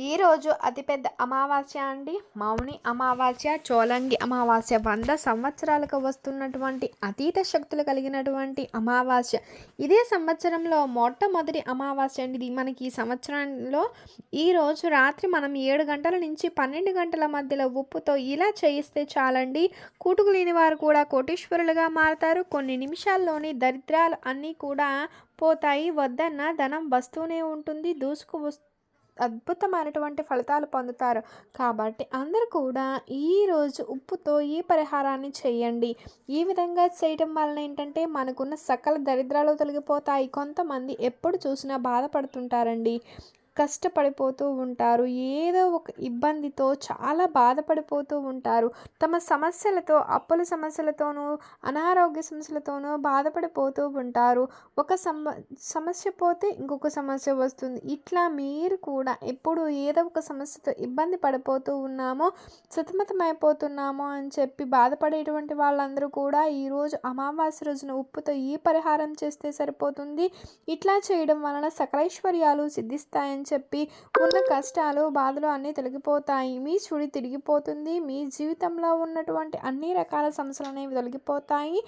ఈరోజు అతిపెద్ద అమావాస్య అండి. మౌని అమావాస్య చోలంగి అమావాస్య వంద సంవత్సరాలకు వస్తున్నటువంటి అతీత శక్తులు కలిగినటువంటి అమావాస్య. ఇదే సంవత్సరంలో మొట్టమొదటి అమావాస్య అండి. ఇది మనకి ఈ సంవత్సరంలో ఈరోజు రాత్రి మనం ఏడు గంటల నుంచి పన్నెండు గంటల మధ్యలో ఉప్పుతో ఇలా చేయిస్తే చాలండి. కూటుకు లేని వారు కూడా కోటీశ్వరులుగా మారతారు. కొన్ని నిమిషాల్లోని దరిద్రాలు అన్నీ కూడా పోతాయి. వద్దన్న ధనం వస్తూనే ఉంటుంది. దూసుకు వస్తూ అద్భుతమైనటువంటి ఫలితాలు పొందుతారు. కాబట్టి అందరూ కూడా ఈరోజు ఉప్పుతో ఈ పరిహారాన్ని చేయండి. ఈ విధంగా చేయటం వలన ఏంటంటే మనకున్న సకల దరిద్రాలు తొలగిపోతాయి. కొంతమంది ఎప్పుడు చూసినా బాధపడుతుంటారండి. కష్టపడిపోతూ ఉంటారు. ఏదో ఒక ఇబ్బందితో చాలా బాధపడిపోతూ ఉంటారు. తమ సమస్యలతో అప్పుల సమస్యలతోనూ అనారోగ్య సమస్యలతోనూ బాధపడిపోతూ ఉంటారు. ఒక సమ సమస్య పోతే ఇంకొక సమస్య వస్తుంది. ఇట్లా మీరు కూడా ఎప్పుడు ఏదో ఒక సమస్యతో ఇబ్బంది పడిపోతూ ఉన్నామో సతమతమైపోతున్నామో అని చెప్పి బాధపడేటువంటి వాళ్ళందరూ కూడా ఈరోజు అమావాస్య రోజున ఉప్పుతో ఈ పరిహారం చేస్తే సరిపోతుంది. ఇట్లా చేయడం వలన సకలైశ్వర్యాలు సిద్ధిస్తాయని చెప్పి ఉన్న కష్టాలు బాధలు అన్నీ తొలగిపోతాయి. మీ చుడి తిరిగిపోతుంది. మీ జీవితంలో ఉన్నటువంటి అన్ని రకాల సమస్యలు అనేవి తొలగిపోతాయి.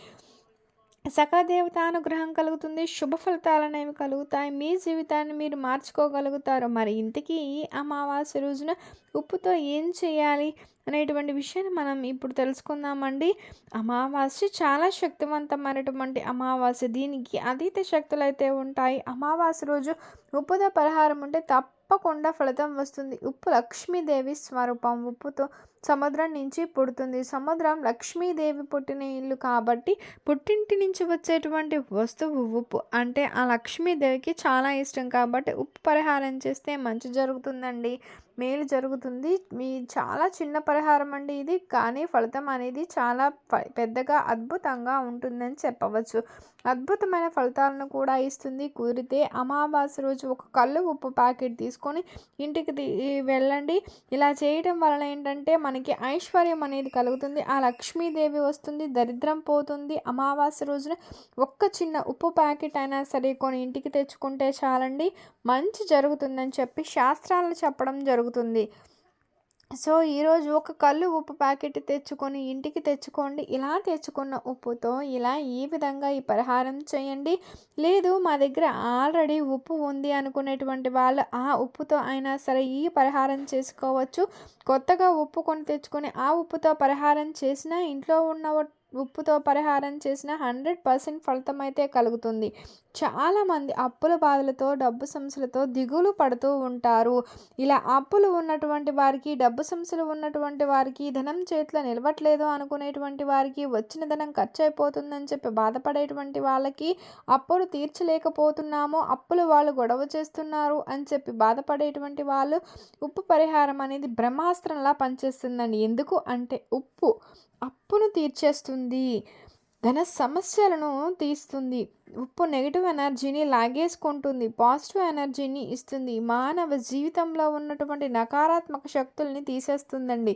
సకల దేవతానుగ్రహం కలుగుతుంది శుభ ఫలితాలనేవి కలుగుతాయి. మీ జీవితాన్ని మీరు మార్చుకోగలుగుతారు. మరి ఇంతకీ ఈ అమావాస్య రోజున ఉప్పుతో ఏం చేయాలి అనేటువంటి విషయాన్ని మనం ఇప్పుడు తెలుసుకుందామండి. అమావాస్య చాలా శక్తివంతమైనటువంటి అమావాస్య. దీనికి అతీత శక్తులు అయితే ఉంటాయి. అమావాస్య రోజు ఉప్పుతో పరిహారం ఉంటే తప్పకుండా ఫలితం వస్తుంది. ఉప్పు లక్ష్మీదేవి స్వరూపం. ఉప్పుతో సముద్రం నుంచి పుడుతుంది. సముద్రం లక్ష్మీదేవి పుట్టిన ఇల్లు కాబట్టి పుట్టింటి నుంచి వచ్చేటువంటి వస్తువు ఉప్పు. అంటే ఆ లక్ష్మీదేవికి చాలా ఇష్టం కాబట్టి ఉప్పు పరిహారం చేస్తే మంచి జరుగుతుందండి. మేలు జరుగుతుంది. మీ చాలా చిన్న పరిహారం అండి ఇది. కానీ ఫలితం అనేది చాలా పెద్దగా అద్భుతంగా ఉంటుందని చెప్పవచ్చు. అద్భుతమైన ఫలితాలను కూడా ఇస్తుంది. కుదిరితే అమావాస్య రోజు ఒక కళ్ళు ఉప్పు ప్యాకెట్ తీసుకొని ఇంటికి వెళ్ళండి. ఇలా చేయడం వలన ఏంటంటే మనకి ఐశ్వర్యం అనేది కలుగుతుంది. ఆ లక్ష్మీదేవి వస్తుంది దరిద్రం పోతుంది. అమావాస్య రోజున ఒక్క చిన్న ఉప్పు ప్యాకెట్ అయినా సరే కొన్ని ఇంటికి తెచ్చుకుంటే చాలండి మంచి జరుగుతుందని చెప్పి శాస్త్రాలను చెప్పడం జరుగుతుంది. సో ఈరోజు ఒక కళ్ళు ఉప్పు ప్యాకెట్ తెచ్చుకొని ఇంటికి తెచ్చుకోండి. ఇలా తెచ్చుకున్న ఉప్పుతో ఇలా ఈ విధంగా ఈ పరిహారం చేయండి. లేదు మా దగ్గర ఆల్రెడీ ఉప్పు ఉంది అనుకునేటువంటి వాళ్ళు ఆ ఉప్పుతో అయినా సరే ఈ పరిహారం చేసుకోవచ్చు. కొత్తగా ఉప్పు కొని తెచ్చుకొని ఆ ఉప్పుతో పరిహారం చేసినా ఇంట్లో ఉన్న ఉప్పుతో పరిహారం చేసిన హండ్రెడ్ పర్సెంట్ ఫలితం అయితే కలుగుతుంది. చాలామంది అప్పుల బాధలతో డబ్బు సమస్యలతో దిగులు పడుతూ ఉంటారు. ఇలా అప్పులు ఉన్నటువంటి వారికి డబ్బు సమస్యలు ఉన్నటువంటి వారికి ధనం చేతిలో నిలవట్లేదు అనుకునేటువంటి వారికి వచ్చిన ధనం ఖర్చు అయిపోతుందని చెప్పి బాధపడేటువంటి వాళ్ళకి అప్పులు తీర్చలేకపోతున్నాము అప్పులు వాళ్ళు గొడవ చేస్తున్నారు అని చెప్పి బాధపడేటువంటి వాళ్ళు ఉప్పు పరిహారం అనేది బ్రహ్మాస్త్రంలా పనిచేస్తుందండి. ఎందుకు అంటే ఉప్పు అప్పును తీర్చేస్తుంది. ధన సమస్యలను తీస్తుంది. ఉప్పు నెగిటివ్ ఎనర్జీని లాగేసుకుంటుంది. పాజిటివ్ ఎనర్జీని ఇస్తుంది. మానవ జీవితంలో ఉన్నటువంటి నకారాత్మక శక్తుల్ని తీసేస్తుందండి.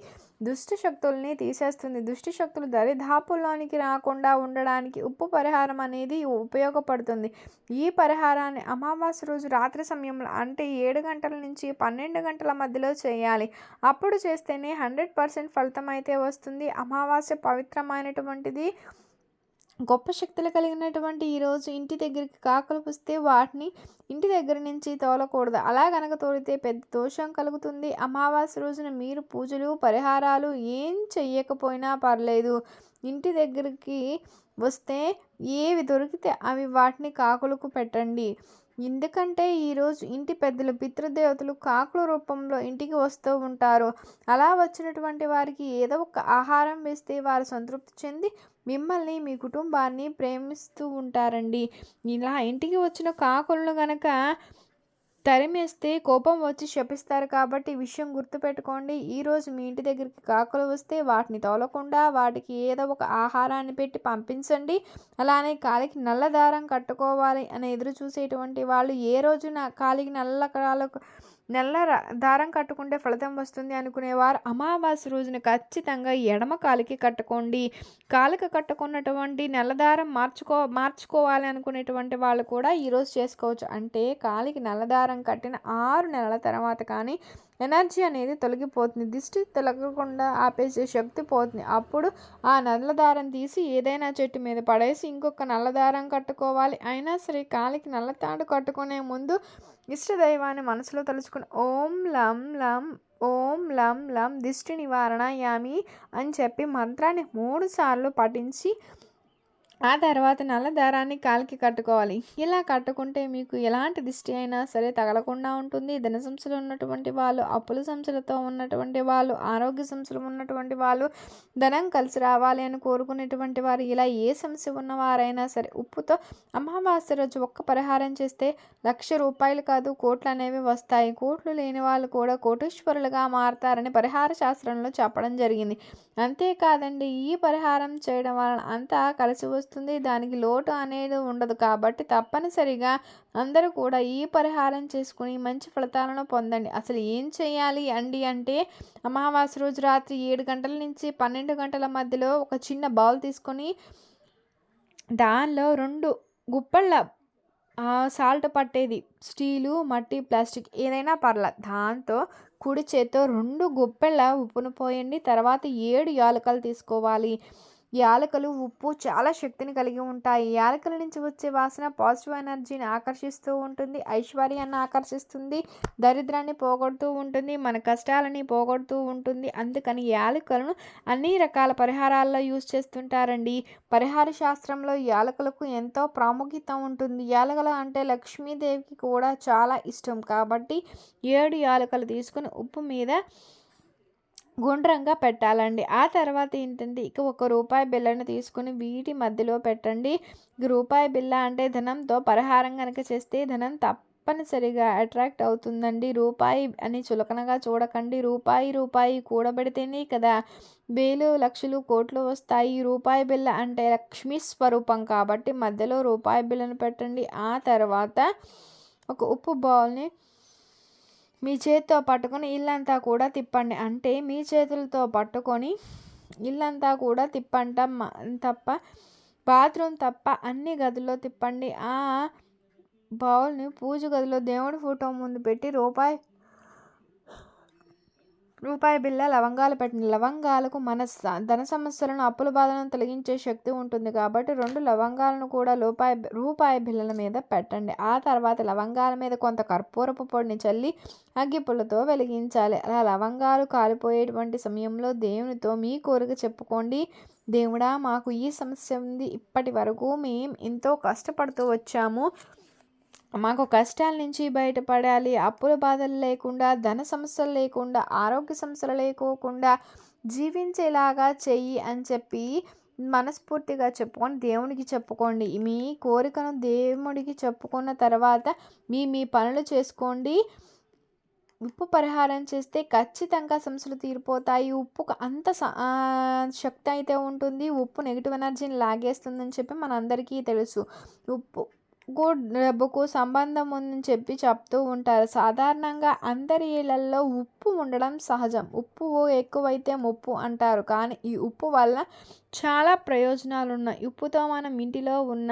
దుష్ట శక్తుల్ని తీసేస్తుంది. దుష్ట శక్తులు దరిదాపుల్లోనికి రాకుండా ఉండడానికి ఉప్పు పరిహారం అనేది ఉపయోగపడుతుంది. ఈ పరిహారాన్ని అమావాస్య రోజు రాత్రి సమయంలో అంటే ఏడు గంటల నుంచి పన్నెండు గంటల మధ్యలో చేయాలి. అప్పుడు చేస్తేనే హండ్రెడ్ పర్సెంట్ ఫలితం అయితే వస్తుంది. అమావాస్య పవిత్రమైనటువంటిది గొప్ప శక్తులు కలిగినటువంటి ఈరోజు ఇంటి దగ్గరికి కాకులు పుస్తే వాటిని ఇంటి దగ్గర నుంచి తోలకూడదు. అలా కనుక తోలితే పెద్ద దోషం కలుగుతుంది. అమావాస్య రోజున మీరు పూజలు పరిహారాలు ఏం చెయ్యకపోయినా పర్లేదు. ఇంటి దగ్గరికి వస్తే ఏవి దొరికితే అవి వాటిని కాకులకు పెట్టండి. ఎందుకంటే ఈరోజు ఇంటి పెద్దలు పితృదేవతలు కాకుల రూపంలో ఇంటికి వస్తూ ఉంటారు. అలా వచ్చినటువంటి వారికి ఏదో ఒక ఆహారం వేస్తే వారు సంతృప్తి చెంది మిమ్మల్ని మీ కుటుంబాన్ని ప్రేమిస్తూ ఉంటారండి. ఇలా ఇంటికి వచ్చిన కాకులను గనక తరిమేస్తే కోపం వచ్చి శపిస్తారు కాబట్టి ఈ విషయం గుర్తుపెట్టుకోండి. ఈరోజు మీ ఇంటి దగ్గరికి కాకులు వస్తే వాటిని తోలకుండా వాటికి ఏదో ఒక ఆహారాన్ని పెట్టి పంపించండి. అలానే కాలికి నల్ల దారం కట్టుకోవాలి అని ఎదురు చూసేటువంటి వాళ్ళు ఏ రోజున కాలికి నల్ల కాలకు నల్ల దారం కట్టుకుంటే ఫలితం వస్తుంది అనుకునేవారు. అమావాస్య రోజున ఖచ్చితంగా ఎడమ కాలికి కట్టుకోండి. కాలికి కట్టుకున్నటువంటి నల్లదారం మార్చుకో మార్చుకోవాలి అనుకునేటువంటి వాళ్ళు కూడా ఈరోజు చేసుకోవచ్చు. అంటే కాలికి నల్లదారం కట్టిన ఆరు నెలల తర్వాత కానీ ఎనర్జీ అనేది తొలగిపోతుంది. దిష్టి తొలగకుండా ఆపేసే శక్తి పోతుంది. అప్పుడు ఆ నల్లదారం తీసి ఏదైనా చెట్టు మీద పడేసి ఇంకొక నల్లదారం కట్టుకోవాలి. అయినా సరే కాలికి నల్లతాడు కట్టుకునే ముందు ఇష్టదైవాన్ని మనసులో తలుచుకుని ఓం లం లం ఓం లం లం దిష్టి నివారణ యామి అని చెప్పి మంత్రాన్ని మూడు సార్లు పఠించి ఆ తర్వాత నల్ల దారాన్ని కాలికి కట్టుకోవాలి. ఇలా కట్టుకుంటే మీకు ఎలాంటి దిష్టి అయినా సరే తగలకుండా ఉంటుంది. ధన సంస్థలు ఉన్నటువంటి వాళ్ళు అప్పుల సంస్థలతో ఉన్నటువంటి వాళ్ళు ఆరోగ్య సంస్థలు ఉన్నటువంటి వాళ్ళు ధనం కలిసి రావాలి అని కోరుకునేటువంటి వారు ఇలా ఏ సమస్య ఉన్నవారైనా సరే ఉప్పుతో అమావాస్య రోజు ఒక్క పరిహారం చేస్తే లక్ష రూపాయలు కాదు కోట్లు అనేవి వస్తాయి. కోట్లు లేని వాళ్ళు కూడా కోటీశ్వరులుగా మారతారని పరిహార శాస్త్రంలో చెప్పడం జరిగింది. అంతేకాదండి ఈ పరిహారం చేయడం వలన అంతా కలిసి వస్తుంది. దానికి లోటు అనేది ఉండదు. కాబట్టి తప్పనిసరిగా అందరూ కూడా ఈ పరిహారం చేసుకుని మంచి ఫలితాలను పొందండి. అసలు ఏం చేయాలి అండి అంటే అమావాస్య రోజు రాత్రి ఏడు గంటల నుంచి పన్నెండు గంటల మధ్యలో ఒక చిన్న బౌల్ తీసుకొని దానిలో రెండు గుప్పళ్ళ సాల్ట్ పట్టేది. స్టీలు మట్టి ప్లాస్టిక్ ఏదైనా పర్ల. దాంతో కుడి చేత్తో రెండు గుప్పెళ్ళ ఉప్పును పోయండి. తర్వాత ఏడు యాలకలు తీసుకోవాలి. యాలకలు ఉప్పు చాలా శక్తిని కలిగి ఉంటాయి. యాలకల నుంచి వచ్చే వాసన పాజిటివ్ ఎనర్జీని ఆకర్షిస్తూ ఉంటుంది. ఐశ్వర్యాన్ని ఆకర్షిస్తుంది. దరిద్రాన్ని పోగొడుతూ ఉంటుంది. మన కష్టాలని పోగొడుతూ ఉంటుంది. అందుకని యాలకలను అన్ని రకాల పరిహారాల్లో యూజ్ చేస్తుంటారండి. పరిహార శాస్త్రంలో యాలకులకు ఎంతో ప్రాముఖ్యత ఉంటుంది. యాలకలు అంటే లక్ష్మీదేవికి కూడా చాలా ఇష్టం. కాబట్టి ఏడు యాలకలు తీసుకుని ఉప్పు మీద గుండ్రంగా పెట్టాలండి. ఆ తర్వాత ఏంటంటే ఇక ఒక రూపాయి బిల్లను తీసుకుని వీటి మధ్యలో పెట్టండి. రూపాయి బిల్ల అంటే ధనంతో పరిహారం కనుక చేస్తే ధనం తప్పనిసరిగా అట్రాక్ట్ అవుతుందండి. రూపాయి అని చులకనగా చూడకండి. రూపాయి రూపాయి కూడబెడితేనే కదా వేలు లక్షలు కోట్లు వస్తాయి. రూపాయి బిల్ల అంటే లక్ష్మీ స్వరూపం కాబట్టి మధ్యలో రూపాయి బిల్లను పెట్టండి. ఆ తర్వాత ఒక ఉప్పు బౌల్ని మీ చేతితో పట్టుకొని ఇల్లంతా కూడా తిప్పండి. అంటే మీ చేతులతో పట్టుకొని ఇల్లంతా కూడా తిప్పంట తప్ప బాత్రూమ్ తప్ప అన్ని గదుల్లో తిప్పండి. ఆ బౌల్ని పూజ గదిలో దేవుడి ఫోటో ముందు పెట్టి రూపాయి రూపాయి బిళ్ళ లవంగాలు పెట్టండి లవంగాలకు మన ధన సమస్యలను అప్పుల బాధలను తొలగించే శక్తి ఉంటుంది కాబట్టి రెండు లవంగాలను కూడా రూపాయి రూపాయి బిళ్ళల మీద పెట్టండి. ఆ తర్వాత లవంగాల మీద కొంత కర్పూరపు పొడిని చల్లి అగ్గిపుల్లతో వెలిగించాలి. అలా లవంగాలు కాలిపోయేటువంటి సమయంలో దేవునితో మీ కోరిక చెప్పుకోండి. దేవుడా మాకు ఈ సమస్య ఉంది. ఇప్పటి వరకు మేము ఎంతో కష్టపడుతూ వచ్చాము. మాకు కష్టాల నుంచి బయటపడాలి అప్పుల బాధలు లేకుండా ధన సమస్యలు లేకుండా ఆరోగ్య సమస్యలు లేకోకుండా జీవించేలాగా చెయ్యి అని చెప్పి మనస్ఫూర్తిగా చెప్పుకొని దేవునికి చెప్పుకోండి. మీ కోరికను దేవుడికి చెప్పుకున్న తర్వాత మీ మీ పనులు చేసుకోండి. ఉప్పు పరిహారం చేస్తే ఖచ్చితంగా సమస్యలు తీరిపోతాయి. ఉప్పుకు అంత శక్తి అయితే ఉంటుంది. ఉప్పు నెగిటివ్ ఎనర్జీని లాగేస్తుందని చెప్పి మనందరికీ తెలుసు. ఉప్పు డబ్బుకు సంబంధం ఉందని చెప్పి చెప్తూ ఉంటారు. సాధారణంగా అందరి ఇళ్ళల్లో ఉప్పు ఉండడం సహజం. ఉప్పు ఎక్కువైతే ముప్పు అంటారు. కానీ ఈ ఉప్పు వల్ల చాలా ప్రయోజనాలు ఉన్నాయి ఉప్పుతో మనం ఇంటిలో ఉన్న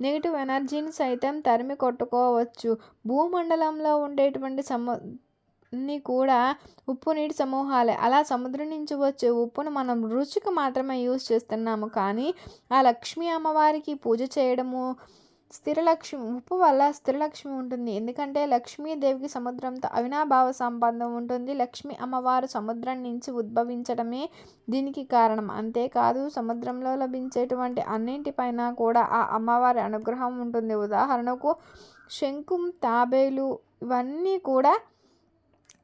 నెగిటివ్ ఎనర్జీని సైతం తరిమి కొట్టుకోవచ్చు. భూమండలంలో ఉండేటువంటి సమ అన్నీ కూడా ఉప్పు నీటి సమూహాలే. అలా సముద్రం నుంచి వచ్చే ఉప్పును మనం రుచికి మాత్రమే యూజ్ చేస్తున్నాము. కానీ ఆ లక్ష్మీ అమ్మవారికి పూజ చేయడము స్థిరలక్ష్మి ఉప్పు వల్ల స్థిరలక్ష్మి ఉంటుంది. ఎందుకంటే లక్ష్మీదేవికి సముద్రంతో అవినాభావ సంబంధం ఉంటుంది. లక్ష్మి అమ్మవారు సముద్రం నుంచి ఉద్భవించడమే దీనికి కారణం. అంతేకాదు సముద్రంలో లభించేటువంటి అన్నింటిపైన కూడా ఆ అమ్మవారి అనుగ్రహం ఉంటుంది. ఉదాహరణకు శంకుం తాబేలు ఇవన్నీ కూడా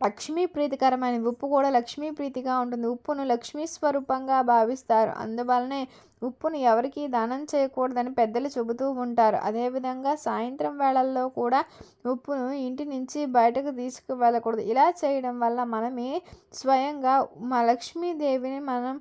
లక్ష్మీ ప్రీతికరమైన ఉప్పు కూడా లక్ష్మీ ప్రీతిగా ఉంటుంది. ఉప్పును లక్ష్మీ స్వరూపంగా భావిస్తారు. అందువలనే ఉప్పును ఎవరికి దానం చేయకూడదని పెద్దలు చెబుతూ ఉంటారు. అదేవిధంగా సాయంత్రం వేళల్లో కూడా ఉప్పును ఇంటి నుంచి బయటకు తీసుకువెళ్ళకూడదు. ఇలా చేయడం వల్ల మనమే స్వయంగా మా లక్ష్మీదేవిని మనం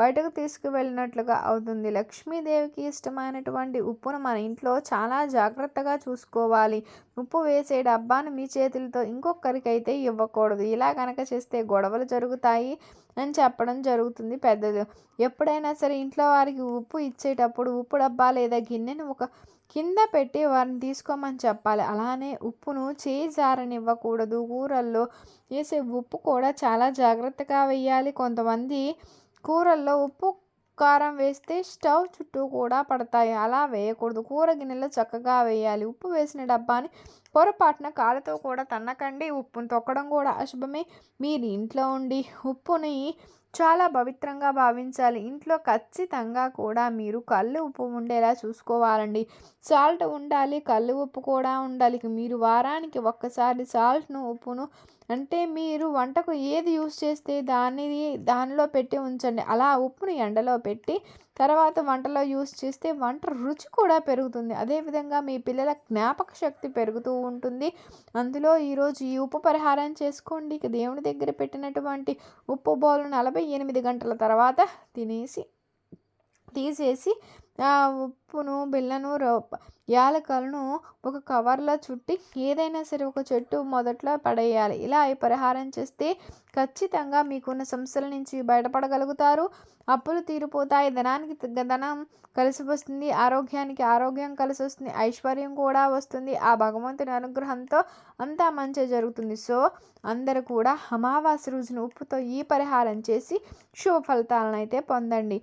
బయటకు తీసుకువెళ్ళినట్లుగా అవుతుంది. లక్ష్మీదేవికి ఇష్టమైనటువంటి ఉప్పును మన ఇంట్లో చాలా జాగ్రత్తగా చూసుకోవాలి. ఉప్పు వేసే డబ్బాను మీ చేతులతో ఇంకొకరికైతే ఇవ్వకూడదు. ఇలా కనుక చేస్తే గొడవలు జరుగుతాయి అని చెప్పడం జరుగుతుంది పెద్దలు. ఎప్పుడైనా సరే ఇంట్లో వారికి ఉప్పు ఇచ్చేటప్పుడు ఉప్పు డబ్బా లేదా గిన్నెను ఒక కింద పెట్టి వారిని తీసుకోమని చెప్పాలి. అలానే ఉప్పును చేయి జారనివ్వకూడదు కూరల్లో వేసే ఉప్పు కూడా చాలా జాగ్రత్తగా వేయాలి. కొంతమంది కూరల్లో ఉప్పు కారం వేస్తే స్టవ్ చుట్టూ కూడా పడతాయి. అలా వేయకూడదు. కూర గిన్నెలో చక్కగా వేయాలి. ఉప్పు వేసిన డబ్బాని పొరపాటున కాళ్ళతో కూడా తన్నకండి. ఉప్పును తొక్కడం కూడా అశుభమే. మీరు ఇంట్లో ఉండి ఉప్పుని చాలా పవిత్రంగా భావించాలి. ఇంట్లో ఖచ్చితంగా కూడా మీరు కళ్ళు ఉప్పు ఉండేలా చూసుకోవాలండి. సాల్ట్ ఉండాలి కళ్ళు ఉప్పు కూడా ఉండాలి. మీరు వారానికి ఒక్కసారి సాల్ట్ను ఉప్పును అంటే మీరు వంటకు ఏది యూస్ చేస్తే దాన్ని దానిలో పెట్టి ఉంచండి. అలా ఉప్పుని ఎండలో పెట్టి తర్వాత వంటలో యూస్ చేస్తే వంట రుచి కూడా పెరుగుతుంది. అదేవిధంగా మీ పిల్లల జ్ఞాపక శక్తి పెరుగుతూ ఉంటుంది. అందులో ఈరోజు ఈ ఉప్పు పరిహారం చేసుకోండి. ఇక దేవుని దగ్గర పెట్టినటువంటి ఉప్పు బౌలు నలభై ఎనిమిది గంటల తర్వాత తినేసి తీసేసి ఉప్పును బిళ్ళను యాలకలను ఒక కవర్లో చుట్టి ఏదైనా సరే ఒక చెట్టు మొదట్లో పడేయాలి. ఇలా ఈ పరిహారం చేస్తే ఖచ్చితంగా మీకున్న సమస్యల నుంచి బయటపడగలుగుతారు. అప్పులు తీరిపోతాయి. ధనానికి ధనం కలిసి వస్తుంది ఆరోగ్యానికి ఆరోగ్యం కలిసి వస్తుంది ఐశ్వర్యం కూడా వస్తుంది. ఆ భగవంతుని అనుగ్రహంతో అంతా మంచి జరుగుతుంది. సో అందరూ కూడా అమావాస్య రోజున ఉప్పుతో ఈ పరిహారం చేసి శుభ ఫలితాలను అయితే పొందండి.